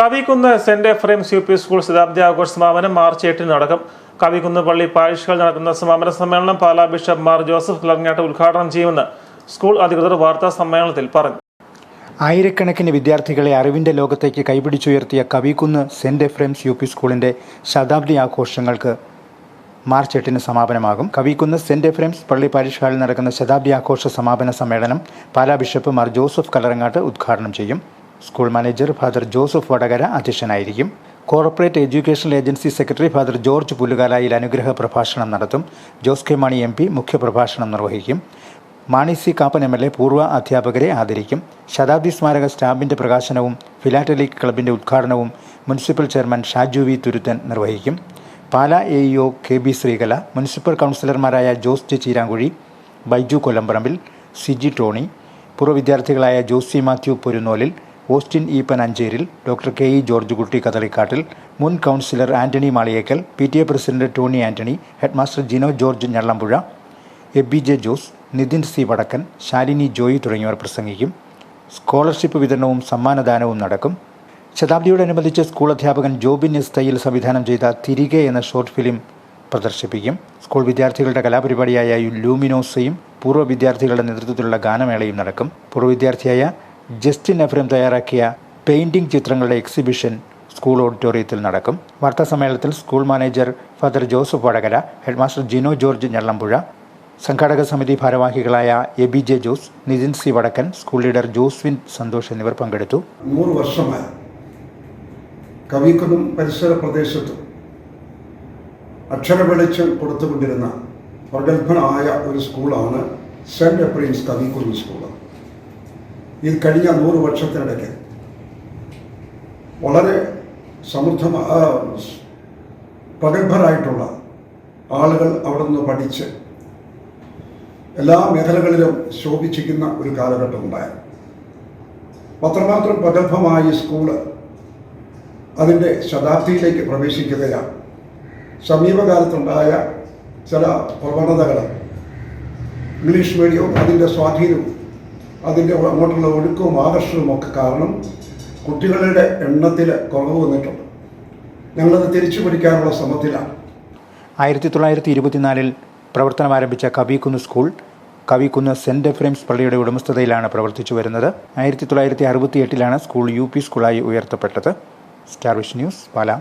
Kavikkunnu saint Ephraim's U P school ശതാബ്ദി ആഘോഷ സമാപനം March എട്ടിന് നടക്കും. കവിക്കുന്ന് പള്ളി പാരിഷുകൾ നടക്കുന്ന സമാപന സമ്മേളനം പാലാ ബിഷപ്പ് മാർ ജോസഫ് ലർങ്ങാട്ട് ഉദ്ഘാടനം ചെയ്യുമെന്ന് സ്കൂൾ അധികൃതർ വാർത്താ സമ്മേളനത്തിൽ പറഞ്ഞു. ആയിരക്കണക്കിന് വിദ്യാർത്ഥികളെ അറിവിന്റെ ലോകത്തേക്ക് കൈപിടിച്ചുയർത്തിയ Kavikkunnu saint Ephraim's U P സ്കൂളിന്റെ ശതാബ്ദി ആഘോഷങ്ങൾക്ക് മാർച്ച് എട്ടിന് സമാപനമാകും. കവിക്കുന്ന് സെന്റ് എഫ്രൈംസ് പള്ളി പാരിഷ് ഹാളിൽ നടക്കുന്ന ശതാബ്ദി ആഘോഷ സമാപന സമ്മേളനം പാലാ ബിഷപ്പ് മാർ ജോസഫ് കലറങ്ങാട്ട് ഉദ്ഘാടനം ചെയ്യും. School manager father Joseph Vadakara അധ്യക്ഷനായിരിക്കും. Corporate education agency secretary father George Pullukalayil അനുഗ്രഹ പ്രഭാഷണം നടത്തും. Jose K Mani M P മുഖ്യപ്രഭാഷണം നിർവഹിക്കും. Mani C Kappan M L A പൂർവ അധ്യാപകരെ ആദരിക്കും. ശതാബ്ദി സ്മാരക സ്റ്റാമ്പിന്റെ പ്രകാശനവും ഫിലാറ്റലിക് ക്ലബിന്റെ ഉദ്ഘാടനവും municipal chairman Shaju V Thuruthan നിർവഹിക്കും. Pala A EO K B Sreekala municipal കൗൺസിലർമാരായ ജോസ് ജെ ചീരാങ്കുഴി ബൈജു കൊല്ലംപറമ്പിൽ സിജി ടോണി പൂർവ വിദ്യാർത്ഥികളായ Josy Mathew Porunnolil Austin E Panancheril doctor K E George Kutty Kathalikkattil മുൻ councillor Antony Maliyekkal P T A president Tony Antony headmaster Jino George Njallampuzha A B J Jose Nithin C Vadakkan Shalini Joy തുടങ്ങിയവർ പ്രസംഗിക്കും. Scholarship വിതരണവും സമ്മാനദാനവും നടക്കും. ശതാബ്ദിയോടനുബന്ധിച്ച് school അധ്യാപകൻ Jobin S Thayyil സംവിധാനം ചെയ്ത തിരികെ എന്ന ഷോർട്ട് ഫിലിം പ്രദർശിപ്പിക്കും. സ്കൂൾ വിദ്യാർത്ഥികളുടെ കലാപരിപാടിയായ ലൂമിനോസയും പൂർവ വിദ്യാർത്ഥികളുടെ നേതൃത്വത്തിലുള്ള ഗാനമേളയും നടക്കും. പൂർവ വിദ്യാർത്ഥിയായ ജസ്റ്റിൻ എഫ്രം തയ്യാറാക്കിയ പെയിന്റിംഗ് ചിത്രങ്ങളുടെ എക്സിബിഷൻ സ്കൂൾ ഓഡിറ്റോറിയത്തിൽ നടക്കും. വാർത്താസമ്മേളനത്തിൽ school manager father Joseph Vadakara headmaster Jino George Njallampuzha സംഘാടക സമിതി ഭാരവാഹികളായ A B J Jose Nithin C Vadakkan school leader Joswin Santhosh എന്നിവർ പങ്കെടുത്തു. നൂറ് വർഷമായി കവിക്കുന്നും പരിസര പ്രദേശത്തും അക്ഷര വെളിച്ചം കൊടുത്തുകൊണ്ടിരുന്ന പ്രഗത്ഭനായ ഒരു സ്കൂളാണ് സെന്റ് എപ്രീൻസ് കവിക്കുന്ന് സ്കൂൾ ഈ കഴിഞ്ഞ നൂറ് വർഷത്തിനിടയ്ക്ക് വളരെ സമൃദ്ധമായ പ്രഗത്ഭരായിട്ടുള്ള ആളുകൾ അവിടെ നിന്ന് പഠിച്ച് എല്ലാ മേഖലകളിലും ശോഭിച്ചിരിക്കുന്ന ഒരു കാലഘട്ടം ഉണ്ടായിരുന്നു അത്രമാത്രം പ്രഗത്ഭമായ സ്കൂൾ അതിന്റെ ശതാബ്ദിയിലേക്ക് പ്രവേശിക്കുകയാണ്. സമീപകാലത്തുണ്ടായ ചില പ്രവണതകൾ ഇംഗ്ലീഷ് മീഡിയവും അതിന്റെ സ്വാധീനവും അതിന്റെ അങ്ങോട്ടുള്ള ഒഴുക്കവും ആകർഷണവും ഒക്കെ കാരണം കുട്ടികളുടെ എണ്ണത്തിൽ കുറവ് വന്നിട്ടുണ്ട്. ഞങ്ങളത് തിരിച്ചു പിടിക്കാനുള്ള ശ്രമത്തിലാണ്. ആയിരത്തി തൊള്ളായിരത്തി ഇരുപത്തിനാലിൽ പ്രവർത്തനം ആരംഭിച്ച Kavikkunnu school Kavikkunnu saint Ephraim's പള്ളിയുടെ ഉടമസ്ഥതയിലാണ് പ്രവർത്തിച്ചു വരുന്നത്. ആയിരത്തി തൊള്ളായിരത്തി അറുപത്തി എട്ടിലാണ് സ്കൂൾ യു പി സ്കൂളായി ഉയർത്തപ്പെട്ടത്. Star vision news Pala.